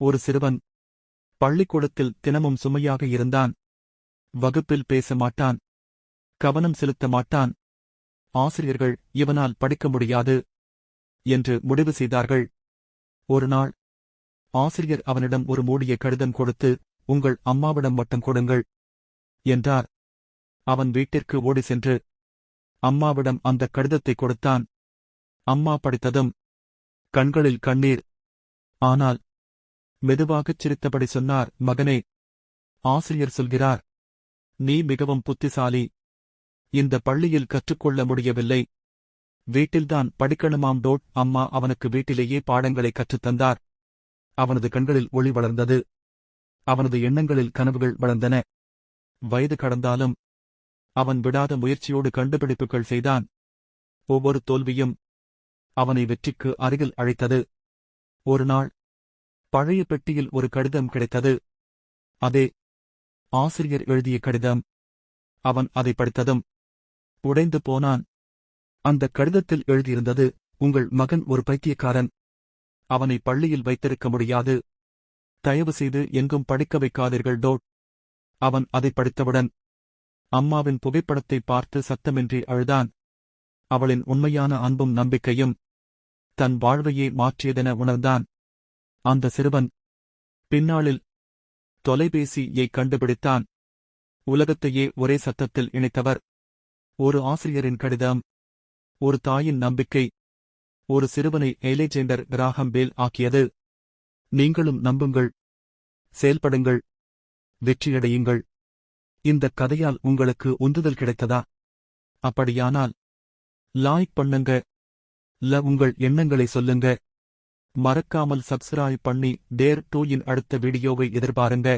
ஒரு சிறுவன். பள்ளிக்கூடத்தில் தினமும் சுமையாக இருந்தான். வகுப்பில் பேச மாட்டான். கவனம் செலுத்த மாட்டான். ஆசிரியர்கள் இவனால் படிக்க முடியாது என்று முடிவு செய்தார்கள். ஒருநாள் ஆசிரியர் அவனிடம் ஒரு மூடிய கடிதம் கொடுத்து உங்கள் அம்மாவிடம் மட்டும் கொடுங்கள் என்றார். அவன் வீட்டிற்கு ஓடி சென்று அம்மாவிடம் அந்த கடிதத்தை கொடுத்தான். அம்மா படித்ததும் கண்களில் கண்ணீர். ஆனால் மெதுவாகச் சிரித்தபடி சொன்னார் மகனே ஆசிரியர் சொல்கிறார் நீ மிகவும் புத்திசாலி. இந்த பள்ளியில் கற்றுக்கொள்ள முடியவில்லை. வீட்டில்தான் படிக்கணுமாம் டோட். அம்மா அவனுக்கு வீட்டிலேயே பாடங்களை கற்றுத்தந்தார் அவனது கண்களில் ஒளி வளர்ந்தது. அவனது எண்ணங்களில் கனவுகள் வளர்ந்தன. வயது கடந்தாலும் அவன் விடாத முயற்சியோடு கண்டுபிடிப்புகள் செய்தான். ஒவ்வொரு தோல்வியும் அவனை வெற்றிக்கு அருகில் அழைத்தது. ஒருநாள் பழைய பெட்டியில் ஒரு கடிதம் கிடைத்தது. அதே ஆசிரியர் எழுதிய கடிதம். அவன் அதை படித்ததும் உடைந்து போனான். அந்த கடிதத்தில் எழுதியிருந்தது உங்கள் மகன் ஒரு பைத்தியக்காரன். அவனை பள்ளியில் வைத்திருக்க முடியாது. தயவு செய்து எங்கும் படிக்க வைக்காதீர்கள் டோட். அவன் அதை படித்தவுடன் அம்மாவின் புகைப்படத்தை பார்த்து சத்தமின்றி அழுதான். அவளின் உண்மையான அன்பும் நம்பிக்கையும் தன் வாழ்வையே மாற்றியதென உணர்ந்தான். அந்த சிறுவன். பின்னாளில் தொலைபேசியை கண்டுபிடித்தான். உலகத்தையே ஒரே சத்தத்தில் இணைத்தவர். ஒரு ஆசிரியரின் கடிதம். ஒரு தாயின் நம்பிக்கை. ஒரு சிறுவனை எலேஜெண்டர் கிராகம் பேல் ஆக்கியது. நீங்களும் நம்புங்கள். செயல்படுங்கள். வெற்றியடையுங்கள். இந்த கதையால் உங்களுக்கு உந்துதல் கிடைத்ததா? அப்படியானால் லாய்க் பண்ணுங்க. ல உங்கள் எண்ணங்களை சொல்லுங்க. மறக்காமல் சப்ஸ்கிரைப் பண்ணி டேர் டூ இன் அடுத்த வீடியோவை எதிர்பாருங்க.